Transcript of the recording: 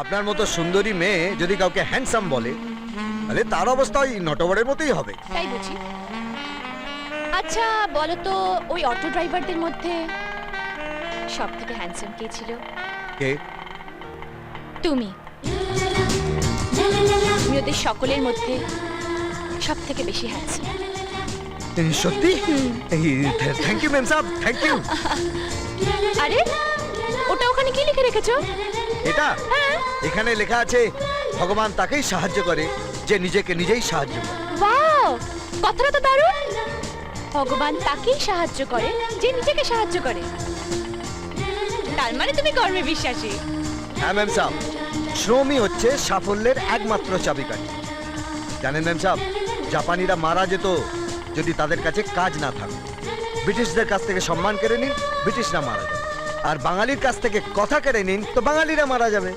আপনার মতো সুন্দরী মেয়ে যদি কাউকে হ্যান্ডসাম বলে তাহলে তার অবস্থা ওই নটবরের মতোই হবে। তাই বুঝি। আচ্ছা বলো তো ওই অটো ড্রাইভারদের মধ্যে সব থেকে হ্যান্ডসাম কে ছিল? কে? তুমি। তুমি ওদের সকলের মধ্যে সব থেকে বেশি হ্যান্ডসাম সত্যি? থ্যাংক ইউ ম্যাম সাহেব থ্যাংক ইউ। আরে ওটা ওখানে কি লিখে রেখেছো? এটা? হ্যাঁ। এখানে লেখা আছে ভগবান তাকেই সাহায্য করে যে নিজেকে নিজেই সাহায্য করে। ওয়াও কথাটা তো দারুণ। ভগবান তাকেই সাহায্য করে যে নিজেকে সাহায্য করে। তার মানে তুমি কর্মে বিশ্বাসী। হ্যাঁ ম্যাম সাহেব। শ্রমই হচ্ছে সাফল্যের একমাত্র চাবিকাঠি। জানেন ম্যাম সাহেব জাপানিরা মারা যেত যদি তাদের কাছে কাজ না থাকতো। ব্রিটিশদের কাছ থেকে সম্মান কেড়ে নিন ব্রিটিশরা মারা যাবে। আর বাঙালির কাছ থেকে কথা কেড়ে নিন তো বাঙালিরা মারা যাবে।